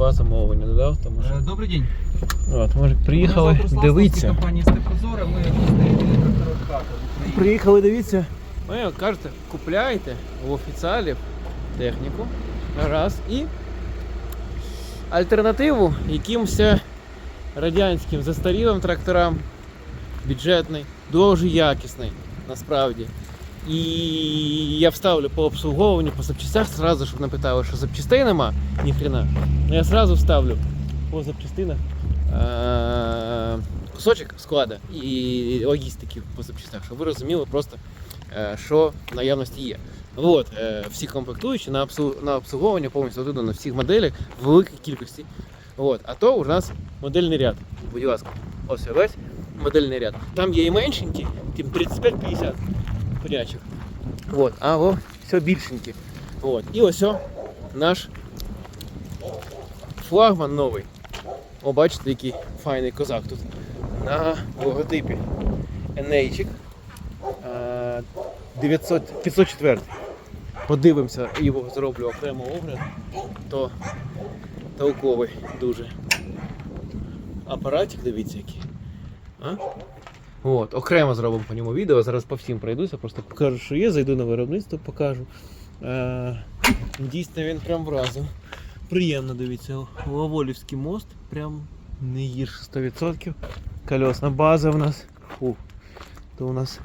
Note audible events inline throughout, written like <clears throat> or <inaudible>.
два замовлення додав, тому що. Е, Добрий день. От, може, приїхали, дивіться. компанії Степрозора. Ми кажете, купляєте в офіціалів техніку. Раз. І альтернативу якимось радянським застарілим тракторам, бюджетний, дуже якісний, насправді. І я вставлю по обслуговуванню, по запчастях, сразу, щоб не питали, що запчастей нема, ніхрена. Ну, Я сразу вставлю по запчастинах е, кусочок склада і логістики по запчастях, щоб ви розуміли просто, е, що в наявності є. От, е, всі комплектуючі на, на обслуговування повністю на всіх моделях в великій кількості. От. А то у нас модельний ряд. Будь ласка, ось весь модельний ряд. Там є і меншенькі, тим 35-50 ходячих. От. А о, все більшенькі. От. І ось о, наш флагман новий. О, бачите, який файний козак тут. На логотипі. Енейчик. Е, 900, 504. Подивимося, його зроблю окремо огляд. То толковий дуже. Апаратик, дивіться який. А? От, окремо зробимо по ньому відео. Зараз по всім пройдуся, просто покажу, що є, зайду на виробництво, покажу. Е, дійсно він прям вразив. Приємно дивіться, Лаволівський мост, прям не гірше 100%. Кольосна база в нас. Фу. То у нас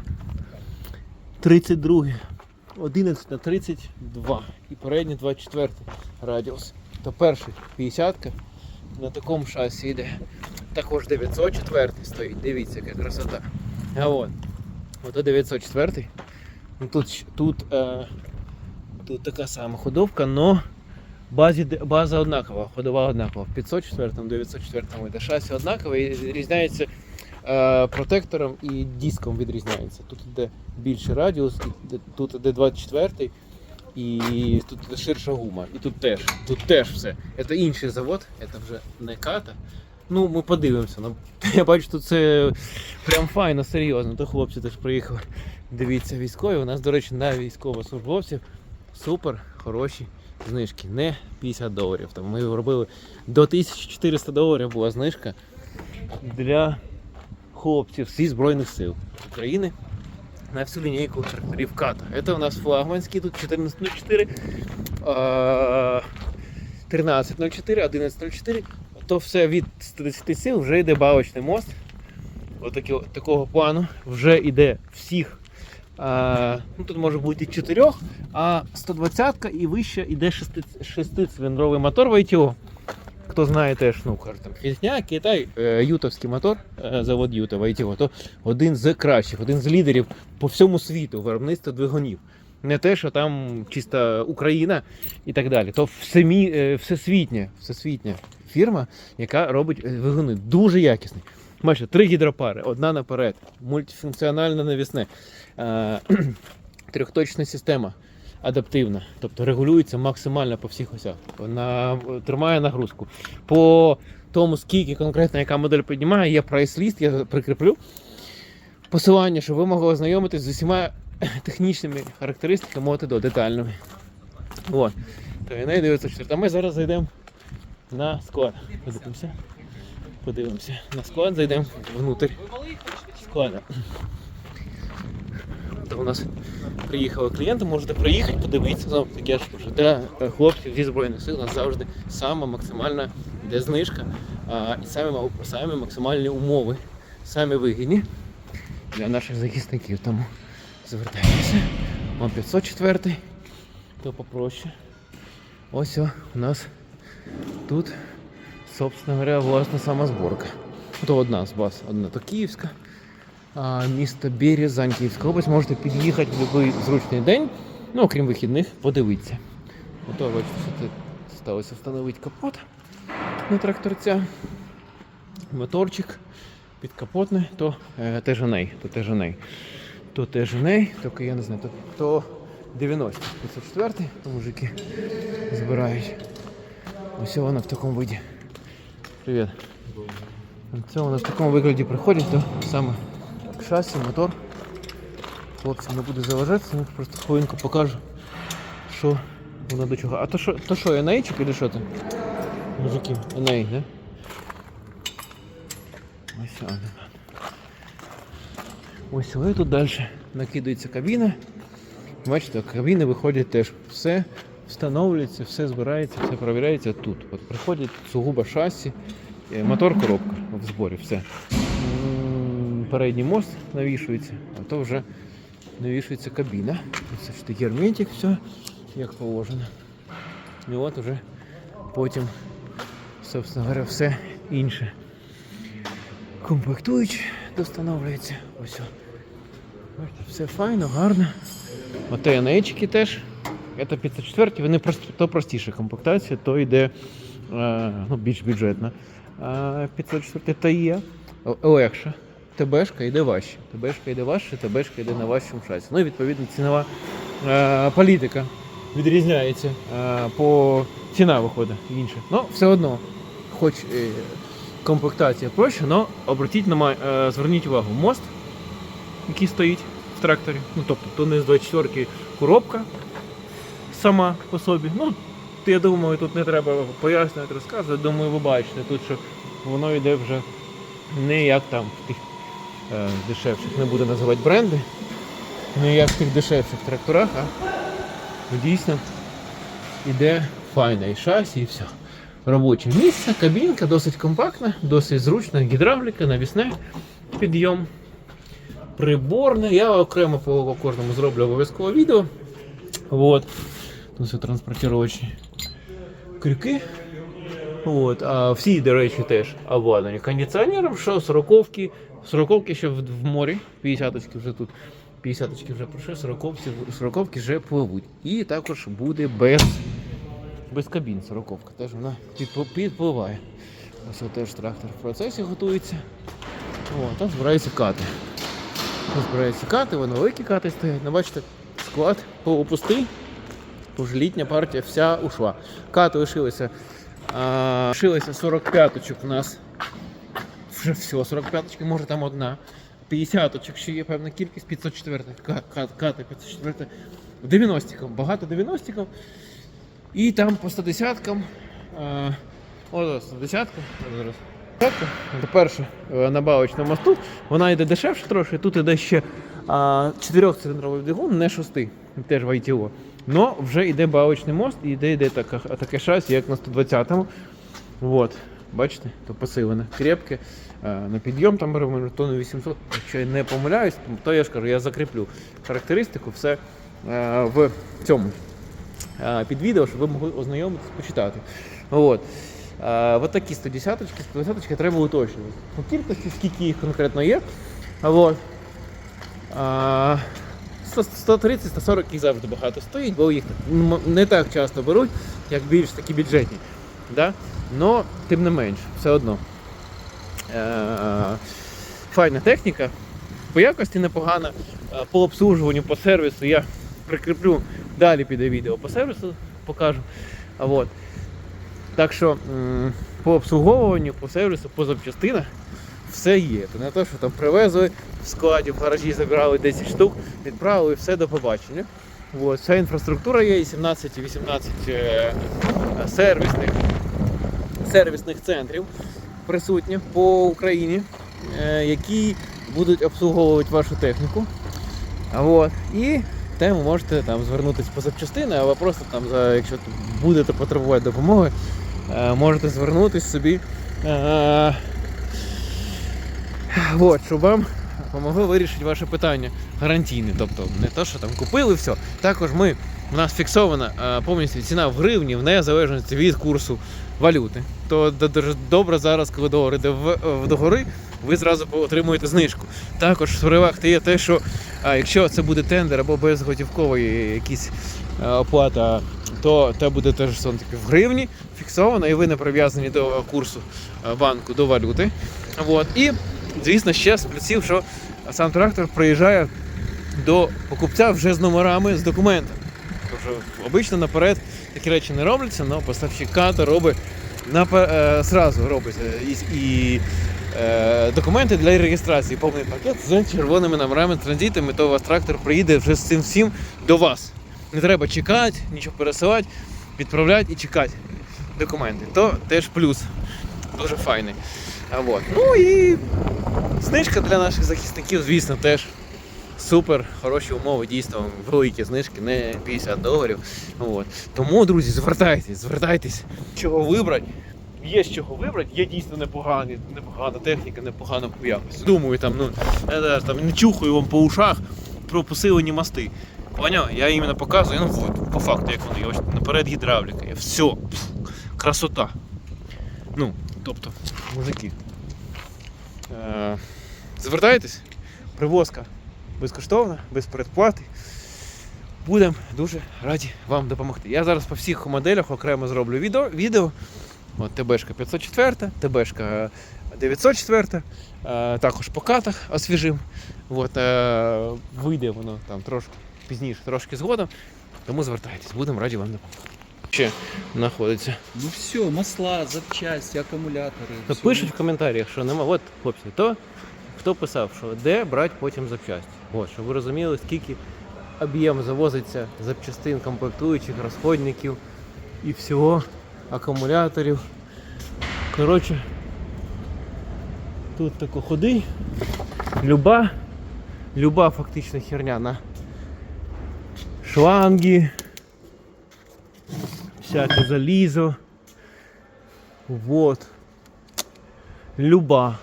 32, 11 на 32 і передній 24 радіус. То перший 50 на такому шасі йде. Також 904 стоїть. Дивіться, яка красота. А от. Ото 904. Ну, Тут, тут, е, тут така сама ходовка, базі, база однакова, ходова однакова. В 504 904 йде шасі однакове і відрізняється е, протектором і диском відрізняється. Тут йде більший радіус, тут йде 24 і тут ширша гума. І тут теж. Тут теж все. Це інший завод, це вже не ката. Ну, ми подивимося. Ну, <laughs> я бачу, тут це прям файно, серйозно. То хлопці теж приїхали. Дивіться, військові. У нас, до речі, на військовослужбовців супер хороші знижки. Не 50 доларів. Там ми робили до 1400 доларів була знижка для хлопців зі Збройних сил України на всю лінійку тракторів ката. Це у нас флагманський, тут 1404, а, 1304, 1104. То все від 110 сил вже йде бавочний мост. Отакі, такого плану. Вже йде всіх. А, ну, тут може бути 4, а 120 і вище йде 6-циліндровий мотор ВТО. Хто знає теж, ну каже, там Фізня, Китай, е, ютовський мотор, е, завод Юта ВТО, то один з кращих, один з лідерів по всьому світу виробництва двигунів. Не те, що там чисто Україна і так далі. То всемі, е, всесвітня, всесвітня фірма, яка робить е, двигуни дуже якісні. Бачите, три гідропари, одна наперед, мультифункціональне навісне, е, <clears throat> трьохточна система адаптивна, тобто регулюється максимально по всіх осях. Вона тримає нагрузку. По тому, скільки конкретно яка модель піднімає, є прайс-ліст, я прикріплю посилання, щоб ви могли ознайомитись з усіма технічними характеристиками і до детальними. От. То і 904. А ми зараз зайдемо на склад. Подивимося. Подивимося. На склад зайдемо внутрь склада. То у нас приїхали клієнти, можете приїхати, подивитися. Знову таки, я ж для хлопців зі Збройних сил у нас завжди сама максимальна йде знижка а, і самі, самі максимальні умови, самі вигідні для наших захисників. Тому звертайтеся. Вам 504, то попроще. Ось о, у нас тут, собственно говоря, власна сама зборка. То одна з баз, одна то Київська, а місто Березань, Київська область. Можете під'їхати в будь-який зручний день, ну окрім вихідних, подивитися. Ото бачите, що тут сталося встановити капот на тракторця. Моторчик підкапотний, то е, тежаней, то тежаней. То тежаней, тільки я не знаю, то, то 90, 504, то мужики збирають. Ось вона в такому виді. Привіт. Це вона в такому вигляді приходить, то саме шасі, мотор. Хлопцям не буде заважатися, просто хвилинку покажу, що воно до чого. А то що, то що, я наїчик чи що це? Мужики, у неї, да? Ось вона. Ось сюди тут далі накидується кабіна. Бачите, кабіни виходять теж. Все встановлюється, все збирається, все перевіряється тут. От приходять сугубо шасі, е, мотор, коробка в зборі, все. Передній мост навішується, а то вже навішується кабіна. Це ж такий герметик, все як положено. І от уже потім, собственно говоря, все інше. Комплектуючи, достановлюється. Ось. Все файно, гарно. ОТНечки теж. Це 504, вони то простіша комплектація, то йде е, ну, більш бюджетна. А 504 та є легша. ТБшка йде важче. ТБшка йде важче, ТБшка йде на важчому шасі. Ну і відповідно цінова е, політика відрізняється. Е, по ціна виходить інша. Ну, все одно, хоч е, комплектація проще, але обратіть на е, зверніть увагу, мост, який стоїть в тракторі. Ну, тобто, то не з 24 коробка сама по собі. Ну, я думаю, тут не треба пояснювати, розказувати. Думаю, ви бачите тут, що воно йде вже не як там в тих е, дешевших, не буду називати бренди, не як в тих дешевших тракторах, а дійсно іде файна і шасі, і все. Робоче місце, кабінка досить компактна, досить зручна, гідравліка, навісне, підйом. Приборне. Я окремо по кожному зроблю обов'язково відео. Вот. Тут все транспортировочні крюки. От, а всі, до речі, теж обладнані кондиціонером, що 40-ки, 40-ки ще в, в морі, 50-очки вже тут, 50-очки вже пройшли, 40-ки, 40-ки вже пливуть. І також буде без, без кабін 40-ка, теж вона підпливає. Ось теж трактор в процесі готується. О, там збираються кати. Збираються кати, вони великі кати стоять. Ну, бачите, склад полупустий. Тож літня партія вся ушла. Кати лишилися. А, лишилося 45 очок у нас. Вже все, 45 очки, може там одна. 50 очок ще є певна кількість, 504 ка- ка- кати 504 90 багато 90 І там по 110 а, о, 110 зараз. Перша е, на бавочному мосту. Вона йде дешевше трошки. Тут іде ще а, 4-циліндровий двигун, не шостий, теж в ITO. Но вже йде бавочний мост і йде, йде така, таке шасі, як на 120-му. Вот. Бачите, то посилене. Крепке. На підйом там беремо тонну 800. Якщо я не помиляюсь, то я ж кажу, я закріплю характеристику, все е, в цьому е, під відео, щоб ви могли ознайомитися, почитати. От. А, от такі 110 120 треба уточнювати. По кількості, скільки їх конкретно є. А, от. А, 130-140 їх завжди багато стоїть, бо їх не так часто беруть, як більш такі бюджетні. Да? Но, тим не менш, все одно. Е, файна техніка, по якості непогана, е, по обслужуванню, по сервісу я прикріплю далі піде відео по сервісу, покажу. А от. Так що по обслуговуванню, по сервісу, по запчастинах все є. Це не те, що там привезли в складі, в гаражі забирали 10 штук, відправили все до побачення. От, вся інфраструктура є, і 17 і 18 е, сервісних, сервісних центрів присутні по Україні, е, які будуть обслуговувати вашу техніку. От. І те ви можете там звернутися по запчастини, або просто там, якщо будете потребувати допомоги, можете звернутися собі. Е, от, щоб вам допомогли вирішити ваше питання гарантійне. Тобто не те, що там купили все. Також ми, у нас фіксована е, повністю ціна в гривні в незалежності від курсу валюти. То дуже добре зараз, коли долар йде в, догори, ви зразу отримуєте знижку. Також в переваг є те, що якщо це буде тендер або безготівковий якийсь е, оплата, то це буде теж сон таки в гривні фіксовано, і ви не прив'язані до курсу е, банку, до валюти. От. І, звісно, ще з плюсів, що сам трактор приїжджає до покупця вже з номерами, з документами. Тому що обично наперед такі речі не робляться, але поставщик ката робить е, робить е, і, і е, документи для реєстрації, повний пакет з червоними номерами, транзитами, то у вас трактор приїде вже з цим всім до вас. Не треба чекати, нічого пересилати, відправляти і чекати. документи, то теж плюс. Дуже файний. А, от. Ну і знижка для наших захисників, звісно, теж супер, хороші умови, дійсно, великі знижки, не 50 доларів. От. Тому, друзі, звертайтесь, звертайтесь, чого вибрати. Є з чого вибрати, є дійсно непогані, непогана техніка, непогана по якості. Думаю, там, ну, я там не чухаю вам по ушах про посилені мости. Поняв? Я іменно показую, ну от, по факту, як вони. Ось наперед гідравліка. Все. Красота. Ну, тобто, мужики. Е, звертайтесь, привозка безкоштовна, без передплати. Будемо дуже раді вам допомогти. Я зараз по всіх моделях окремо зроблю відео. відео. От ТБшка 504, ТБшка 904, е, також по катах освіжим. От, е, вийде воно там трошки пізніше, трошки згодом. Тому звертайтесь, будемо раді вам допомогти. Ще знаходиться. Ну все, масла, запчасті, акумулятори. То пишуть в коментарях, що нема. От, хлопці, то хто писав, що де брати потім запчасті. От, щоб ви розуміли, скільки об'єм завозиться запчастин, комплектуючих, розходників і всього, акумуляторів. Коротше, тут тако ходи. Люба, люба фактично херня на шланги, всяке залізо. Вот люба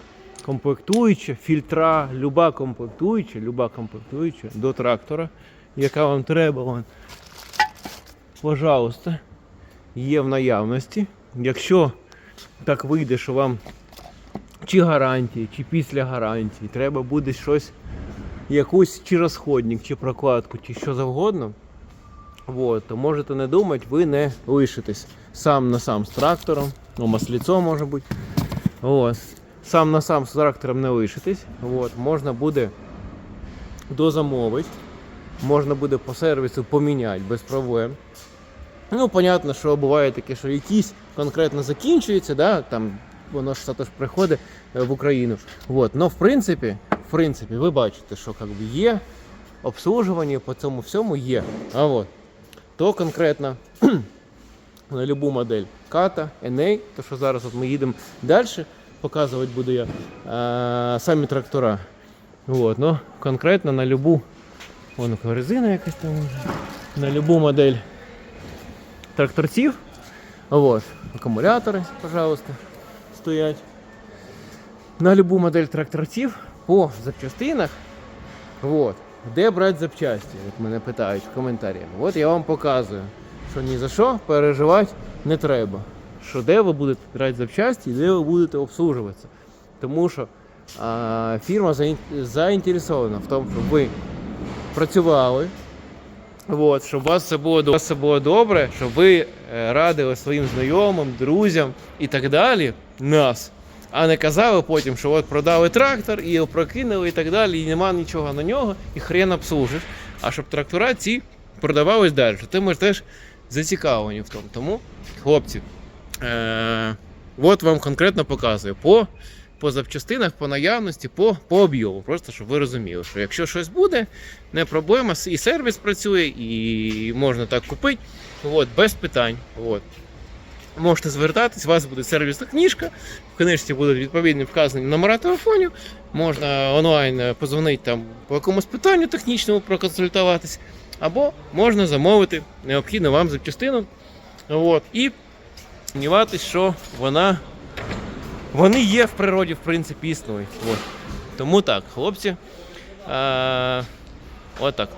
комплектуюча, фільтра, люба комплектуюча, люба комплектуюча до трактора, яка вам треба, вон, пожалуйста, є в наявності. Якщо так вийде, що вам чи гарантії, чи після гарантії, треба буде щось, якусь чи розходник, чи прокладку, чи що завгодно. Вот, то можете не думати, ви не лишитесь сам на сам з трактором, ну, масліцо може бути. От. Сам на сам з трактором не лишитись. От. Можна буде дозамовити, можна буде по сервісу поміняти без проблем. Ну, понятно, що буває таке, що якісь конкретно закінчуються, да, там воно ж також приходить е, в Україну. От. Но в принципі, принципі, ви бачите, що как би, є обслужування по цьому всьому є. А от. То конкретно <clears throat> на любу модель ката, NA, то що зараз от ми їдемо далі, показувати буду я а, самі трактора. От, ну, конкретно на любу, вон резина якась там може, на любу модель тракторців. От, акумулятори, пожалуйста, стоять. На любу модель тракторців по запчастинах. От, де брати запчасті? От мене питають в коментарях. От я вам показую, що ні за що переживати не треба. Що де ви будете брати запчасті і де ви будете обслужуватися. Тому що а, фірма заінтересована в тому, щоб ви працювали, от, щоб у вас все було, у вас все було добре, щоб ви е, радили своїм знайомим, друзям і так далі нас. А не казали потім, що от продали трактор і його прокинули і так далі, і нема нічого на нього, і хрен обслужиш. А щоб трактора ці продавались далі. Ти ми теж зацікавлені в тому. Тому, хлопці, е- от вам конкретно показую по, по запчастинах, по наявності, по, по об'єму. Просто щоб ви розуміли, що якщо щось буде, не проблема, і сервіс працює, і можна так купити. От, без питань. От. Можете звертатись, у вас буде сервісна книжка. В книжці будуть відповідні вказані номера телефонів. Можна онлайн е, позвонити там по якомусь питанню технічному проконсультуватись. Або можна замовити необхідну вам запчастину. От, і сумніватись, що вона. Вони є в природі, в принципі, існують. От. Тому так, хлопці. Е, отак.